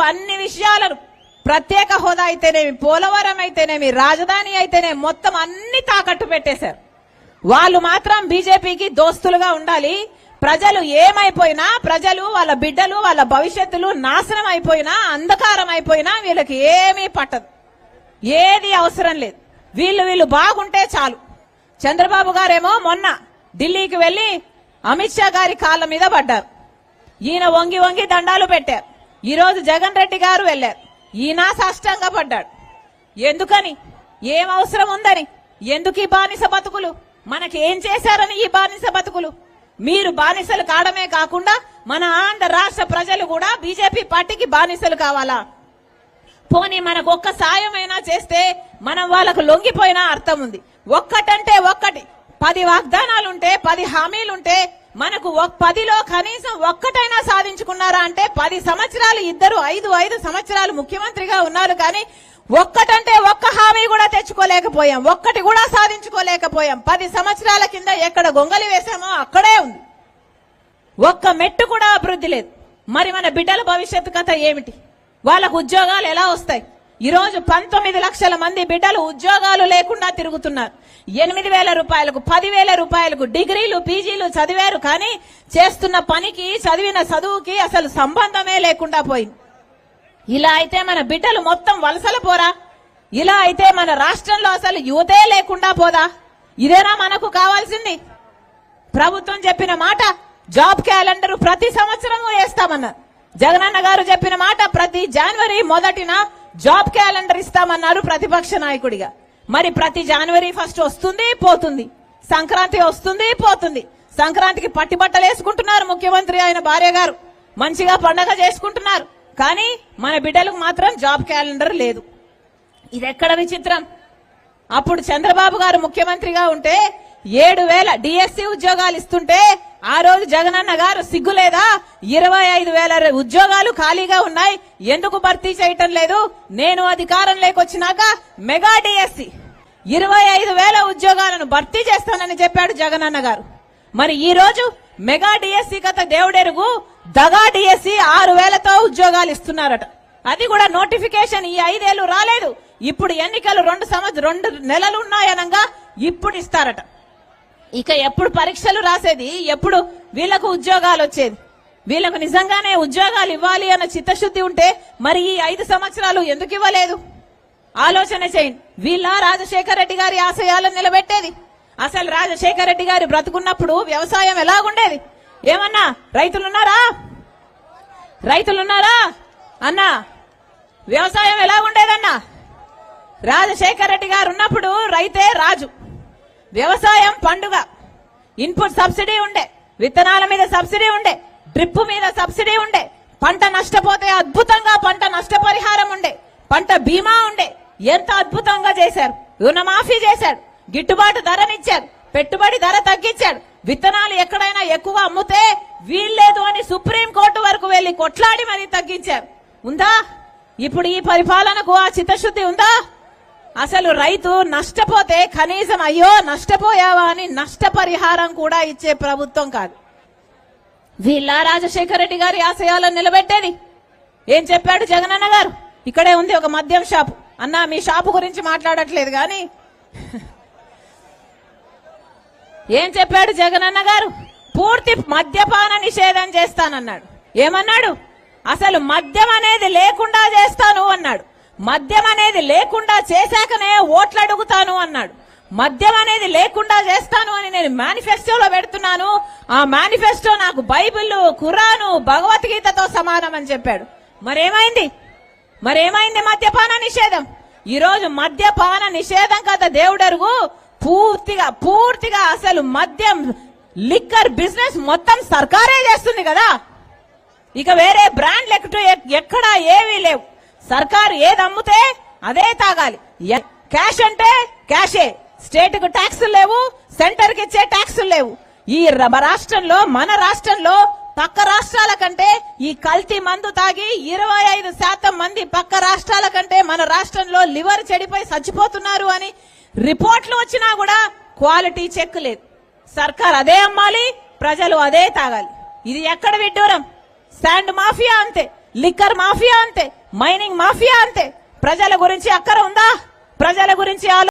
అన్ని విషయాలను ప్రత్యేక హోదా అయితేనేమి పోలవరం అయితేనేమి రాజధాని అయితేనేమి మొత్తం అన్ని తాకట్టు పెట్టేశారు. వాళ్ళు మాత్రం బీజేపీకి దోస్తులుగా ఉండాలి. ప్రజలు ఏమైపోయినా ప్రజలు వాళ్ళ బిడ్డలు వాళ్ళ భవిష్యత్తులు నాశనం అయిపోయినా అంధకారం అయిపోయినా వీళ్ళకి ఏమీ పట్టదు. ఏది అవసరం లేదు. వీళ్ళు వీళ్ళు బాగుంటే చాలు. చంద్రబాబు గారేమో మొన్న ఢిల్లీకి వెళ్ళి అమిత్ షా గారి కాళ్ళ మీద పడ్డారు. ఈయన వంగి వంగి దండాలు పెట్టారు. ఈ రోజు జగన్ రెడ్డి గారు వెళ్ళారు ఈయన సాష్టంగా పడ్డాడు. ఎందుకని? ఏం అవసరం ఉందని? ఎందుకు ఈ బానిస బతుకులు? మనకి ఏం చేశారని ఈ బానిస బతుకులు? మీరు బానిసలు కావడమే కాకుండా మన ఆంధ్ర రాష్ట్ర ప్రజలు కూడా బీజేపీ పార్టీకి బానిసలు కావాలా? పోనీ మనకు ఒక్క సాయమైనా చేస్తే మనం వాళ్ళకు లొంగిపోయినా అర్థం ఉంది. ఒక్కటంటే ఒక్కటి. పది వాగ్దానాలుంటే పది హామీలుంటే మనకు పదిలో కనీసం ఒక్కటైనా సాధించుకున్నారా అంటే పది సంవత్సరాలు ఇద్దరు ఐదు ఐదు సంవత్సరాలు ముఖ్యమంత్రిగా ఉన్నారు కానీ ఒక్కటంటే ఒక్క హామీ కూడా తెచ్చుకోలేకపోయాం. ఒక్కటి కూడా సాధించుకోలేకపోయాం. పది సంవత్సరాల కింద ఎక్కడ గొంగలి వేశామో అక్కడే ఉంది. ఒక్క మెట్టు కూడా అభివృద్ధి లేదు. మరి మన బిడ్డల భవిష్యత్తు కథ ఏమిటి? వాళ్ళకు ఉద్యోగాలు ఎలా వస్తాయి? ఈరోజు పంతొమ్మిది లక్షల మంది బిడ్డలు ఉద్యోగాలు లేకుండా తిరుగుతున్నారు. ఎనిమిది వేల రూపాయలకు పదివేల రూపాయలకు డిగ్రీలు పీజీలు చదివారు కానీ చేస్తున్న పనికి చదివిన చదువుకి అసలు సంబంధమే లేకుండా పోయింది. ఇలా అయితే మన బిడ్డలు మొత్తం వలసల పోరా? ఇలా అయితే మన రాష్ట్రంలో అసలు యువతే లేకుండా పోదా? ఇదేనా మనకు కావాల్సింది? ప్రభుత్వం చెప్పిన మాట జాబ్ క్యాలెండర్ ప్రతి సంవత్సరము వేస్తామన్నారు. జగనన్న గారు చెప్పిన మాట ప్రతి జనవరి మొదటిన జాబ్ క్యాలెండర్ ఇస్తామన్నారు ప్రతిపక్ష నాయకుడిగా. మరి ప్రతి జనవరి ఫస్ట్ వస్తుంది పోతుంది. సంక్రాంతి వస్తుంది పోతుంది. సంక్రాంతికి పట్టి బట్టలు వేసుకుంటున్నారు ముఖ్యమంత్రి ఆయన భార్య గారు. మంచిగా పండగ చేసుకుంటున్నారు. కానీ మన బిడ్డలకు మాత్రం జాబ్ క్యాలెండర్ లేదు. ఇది ఎక్కడ విచిత్రం? అప్పుడు చంద్రబాబు గారు ముఖ్యమంత్రిగా ఉంటే ఏడు వేల డిఎస్సి ఉద్యోగాలు ఇస్తుంటే ఆ రోజు జగనన్న గారు సిగ్గులేదా? ఇరవై ఐదు వేల ఉద్యోగాలు ఖాళీగా ఉన్నాయి. ఎందుకు భర్తీ చేయటం లేదు? నేను అధికారం లేకొచ్చినాక మెగా డిఎస్సి. ఇరవై ఐదు వేల ఉద్యోగాలను భర్తీ చేస్తానని చెప్పాడు జగనన్న గారు. మరి ఈ రోజు మెగా డిఎస్సి కథ దేవుడెరుగు. దగా డిఎస్సి ఆరు వేలతో ఉద్యోగాలు ఇస్తున్నారట. అది కూడా నోటిఫికేషన్ ఈ ఐదేళ్ళు రాలేదు. ఇప్పుడు ఎన్నికలు రెండు సంవత్సరం రెండు నెలలు ఉన్నాయనగా ఇప్పుడు ఇస్తారట. ఇక ఎప్పుడు పరీక్షలు రాసేది? ఎప్పుడు వీళ్ళకు ఉద్యోగాలు వచ్చేది? వీళ్ళకు నిజంగానే ఉద్యోగాలు ఇవ్వాలి అన్న చిత్తశుద్ధి ఉంటే మరి ఈ ఐదు సంవత్సరాలు ఎందుకు ఇవ్వలేదు? ఆలోచన చేయండి. వీళ్ళ రాజశేఖర రెడ్డి గారి ఆశయాలను నిలబెట్టేది. అసలు రాజశేఖర రెడ్డి గారి బ్రతుకున్నప్పుడు వ్యవసాయం ఎలాగుండేది? ఏమన్నా రైతులున్నారా? రైతులున్నారా? అన్నా వ్యవసాయం ఎలాగుండేదన్నా? రాజశేఖర రెడ్డి గారు ఉన్నప్పుడు రైతే రాజు. వ్యవసాయం పండుగ. ఇన్పుట్ సబ్సిడీ ఉండే విత్తనాల మీద సబ్సిడీ ఉండే డ్రిప్ మీద సబ్సిడీ ఉండే పంట నష్టపోతే అద్భుతంగా పంట నష్టపరిహారం ఉండే పంట బీమా ఉండే ఎంత అద్భుతంగా చేశారు రుణమాఫీ చేశాడు గిట్టుబాటు ధరనిచ్చారు పెట్టుబడి ధర తగ్గించాడు విత్తనాలు ఎక్కడైనా ఎక్కువ అమ్ముతే వీల్లేదు అని సుప్రీం కోర్టు వరకు వెళ్ళి కొట్లాడి మరీ తగ్గించారు. ఉందా? ఇప్పుడు ఈ పరిపాలనకు ఆ చిత్తశుద్ధి ఉందా? అసలు రైతు నష్టపోతే కనీసం అయ్యో నష్టపోయావా అని నష్టపరిహారం కూడా ఇచ్చే ప్రభుత్వం కాదు. వీళ్ళ రాజశేఖర రెడ్డి గారి ఆశయాలను నిలబెట్టేది. ఏం చెప్పాడు జగనన్న గారు? ఇక్కడే ఉంది ఒక మద్యం షాపు. అన్న మీ షాపు గురించి మాట్లాడట్లేదు కానీ ఏం చెప్పాడు జగనన్న గారు? పూర్తి మద్యపాన నిషేధం చేస్తానన్నాడు. ఏమన్నాడు? అసలు మద్యం అనేది లేకుండా చేస్తాను అన్నాడు. మద్యం అనేది లేకుండా చేశాకనే ఓట్లు అడుగుతాను అన్నాడు. మద్యం అనేది లేకుండా చేస్తాను అని నేను మేనిఫెస్టోలో పెడుతున్నాను. ఆ మేనిఫెస్టో నాకు బైబిల్ ఖురాను భగవద్గీతతో సమానం అని చెప్పాడు. మరేమైంది? మరేమైంది మద్యపాన నిషేధం? ఈరోజు మద్యపాన నిషేధం కదా దేవుడరుగు. పూర్తిగా పూర్తిగా అసలు మద్యం లిక్కర్ బిజినెస్ మొత్తం సర్కారే చేస్తుంది కదా. ఇక వేరే బ్రాండ్లు ఎక్కడ ఎక్కడా ఏవీ లేవు. సర్కారు ఏది అమ్ముతే అదే తాగాలి. ఎ- క్యాష్ అంటే క్యాషే. స్టేట్కు ట్యాక్సులు లేవు సెంటర్కి ఇచ్చే ట్యాక్సులు లేవు. ఈ రాష్ట్రంలో మన రాష్ట్రంలో పక్క రాష్ట్రాల కంటే ఈ కల్తీ మందు తాగి ఇరవై ఐదు శాతం మంది పక్క రాష్ట్రాల కంటే మన రాష్ట్రంలో లివర్ చెడిపోయి చచ్చిపోతున్నారు అని రిపోర్ట్లు వచ్చినా కూడా క్వాలిటీ చెక్ లేదు. సర్కార్ అదే అమ్మాలి ప్రజలు అదే తాగాలి. ఇది ఎక్కడ విడ్డూరం? శాండ్ మాఫియా అంతే లిక్కర్ మాఫియా అంతే. మైనింగ్ మాఫియా అంతే ప్రజల గురించి అక్కర ఉందా? ప్రజల గురించి ఆలో